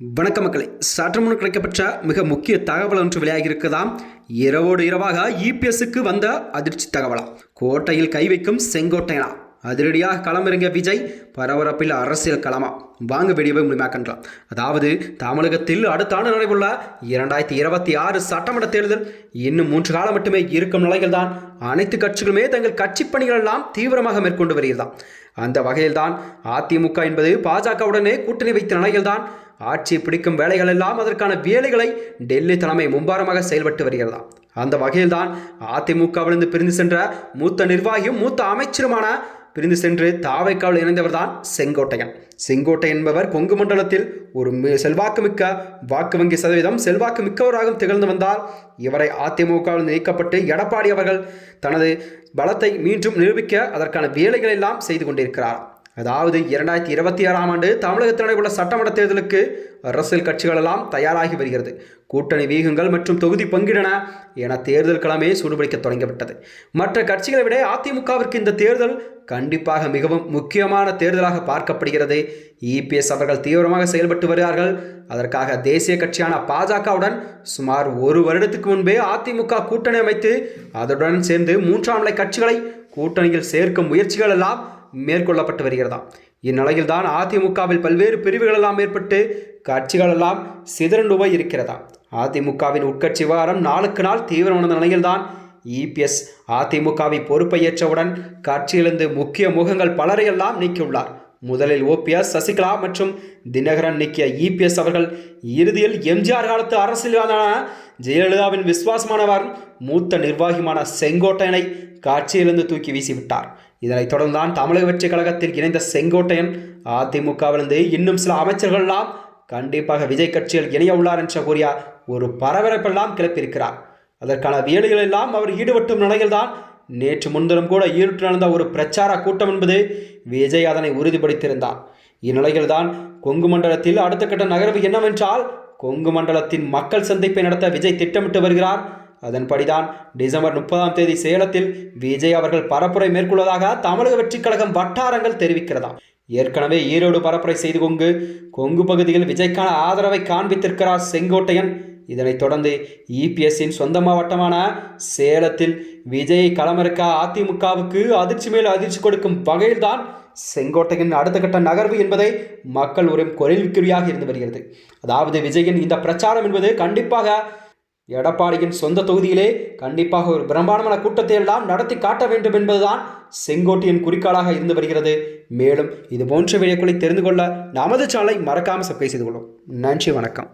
வணக்க மக்களை. சற்று முன் கிடைக்கப்பட்ட மிக முக்கிய தகவல் ஒன்று வெளியாகி இருக்குதாம் இரவோடு இரவாக இபிஎஸ்க்கு வந்த அதிர்ச்சி தகவலாம். கோட்டையில் கை வைக்கும் செங்கோட்டையனா. அதிரடியாக களமிறங்கிய விஜய் பரபரப்பில் அரசியல் களமா? வாங்க வெளியே முடிமாக்கின்றான் அதாவது தமிழகத்தில் அடுத்த ஆண்டு நடைபெறுள்ள இரண்டாயிரத்தி இருபத்தி ஆறு சட்டமன்ற தேர்தல் இன்னும் மூன்று காலம் மட்டுமே இருக்கும் நிலையில்தான் அனைத்து கட்சிகளுமே தங்கள் கட்சி பணிகள் எல்லாம் தீவிரமாக மேற்கொண்டு வருகிறதாம். அந்த வகையில்தான் அதிமுக என்பது பாஜகவுடனே கூட்டணி வைத்த நிலையில்தான் ஆட்சியை பிடிக்கும் வேலைகள் எல்லாம் அதற்கான வேலைகளை டெல்லி தலைமை மும்பாரமாக செயல்பட்டு வருகிறதாம். அந்த வகையில்தான் அதிமுகவிலிருந்து பிரிந்து சென்ற மூத்த நிர்வாகியும் மூத்த அமைச்சருமான பிரிந்து சென்று தாவைக்காவில் இணைந்தவர்தான் செங்கோட்டையன். செங்கோட்டை என்பவர் கொங்கு மண்டலத்தில் ஒரு செல்வாக்குமிக்க வாக்கு வங்கி சதவீதம் செல்வாக்கு மிக்கவராக திகழ்ந்து வந்தால் இவரை அதிமுகவில் நீக்கப்பட்டு எடப்பாடி அவர்கள் தனது பலத்தை மீண்டும் நிரூபிக்க அதற்கான வேலைகளெல்லாம் செய்து கொண்டிருக்கிறார். அதாவது இரண்டாயிரத்தி இருபத்தி ஆறாம் ஆண்டு தமிழகத்தில் நடைபெற்ற சட்டமன்ற தேர்தலுக்கு அரசியல் கட்சிகளெல்லாம் தயாராகி வருகிறது. கூட்டணி வீகங்கள் மற்றும் தொகுதி பங்கிடன என தேர்தல் களமே சூடுபிடிக்க தொடங்கிவிட்டது. மற்ற கட்சிகளை விட அதிமுகவிற்கு இந்த தேர்தல் கண்டிப்பாக மிகவும் முக்கியமான தேர்தலாக பார்க்கப்படுகிறது. இபிஎஸ் அவர்கள் தீவிரமாக செயல்பட்டு வருகிறார்கள். அதற்காக தேசிய கட்சியான பாஜகவுடன் சுமார் ஒரு வருடத்துக்கு முன்பே அதிமுக கூட்டணி அமைத்து அதனுடன் சேர்ந்து மூன்றாம் நிலை கட்சிகளை கூட்டணியில் சேர்க்கும் முயற்சிகள் எல்லாம் மேற்கொள்ளப்பட்டு வருகிறதாம். இந்நிலையில்தான் அதிமுகவில் பல்வேறு பிரிவுகளெல்லாம் ஏற்பட்டு கட்சிகளெல்லாம் சிதறண்டு போய் இருக்கிறதாம். அதிமுகவின் உட்கட்சி விவகாரம் நாளுக்கு நாள் தீவிரமான நிலையில்தான் இபிஎஸ் அதிமுகவை பொறுப்பை ஏற்றவுடன் கட்சியிலிருந்து முக்கிய முகங்கள் பலரையெல்லாம் நீக்கியுள்ளார். முதலில் ஓபிஎஸ் சசிகலா மற்றும் தினகரன் நீக்கிய இபிஎஸ் அவர்கள் இறுதியில் எம்ஜிஆர் காலத்து அரசியலான ஜெயலலிதாவின் விசுவாசமானவர் மூத்த நிர்வாகியான செங்கோட்டையனை காட்சியிலிருந்து தூக்கி வீசிவிட்டார். இதனைத் தொடர்ந்தான் தமிழக வெற்றி கழகத்தில் இணைந்த செங்கோட்டையன் அதிமுகவிலிருந்து இன்னும் சில அமைச்சர்கள்லாம் கண்டிப்பாக விஜய் கட்சியில் இணைய உள்ளார் என்ற கூறிய ஒரு பரபரப்பெல்லாம் கிளப்பியிருக்கிறார். அதற்கான வேலைகள் எல்லாம் அவர் ஈடுபட்டும் நிலையில்தான் நேற்று முன்தினம் கூட ஈடுபட்டு நடந்த ஒரு பிரச்சார கூட்டம் என்பது விஜய் அதனை உறுதிப்படுத்தியிருந்தார். இந்நிலையில்தான் கொங்கு மண்டலத்தில் அடுத்த கட்ட நகர்வு என்னவென்றால் கொங்கு மண்டலத்தின் மக்கள் சந்திப்பை நடத்த விஜய் திட்டமிட்டு வருகிறார். அதன்படிதான் டிசம்பர் முப்பதாம் தேதி சேலத்தில் விஜய் அவர்கள் பரப்புரை மேற்கொள்வதாக தமிழக வெற்றிக் கழகம் வட்டாரங்கள் தெரிவிக்கிறதாம். ஏற்கனவே ஈரோடு பரப்புரை செய்து கொங்கு. கொங்கு பகுதியில் விஜய்க்கான ஆதரவை காண்பித்திருக்கிறார் செங்கோட்டையன். இதனைத் தொடர்ந்து இபிஎஸ்ஸின் சொந்த மாவட்டமான சேலத்தில் விஜய் களமிறக்க அதிமுகவுக்கு அதிர்ச்சி மேல் அதிர்ச்சி கொடுக்கும் வகையில்தான் செங்கோட்டையின் அடுத்த கட்ட நகர்வு என்பதை மக்கள் ஒரு குரல்விக்குறியாக இருந்து வருகிறது. அதாவது விஜயின் இந்த பிரச்சாரம் என்பது கண்டிப்பாக எடப்பாடியின் சொந்த தொகுதியிலே கண்டிப்பாக ஒரு பிரம்மாண்டமான கூட்டத்தை எல்லாம் நடத்தி காட்ட வேண்டும் என்பதுதான் செங்கோட்டையின் குறிக்கோளாக இருந்து வருகிறது. மேலும் இது போன்ற வீடியோக்களை தெரிந்து கொள்ள நமது சாலை மறக்காமல் சப்ஸ்கிரைப் செய்து கொள்ளும். நன்றி வணக்கம்.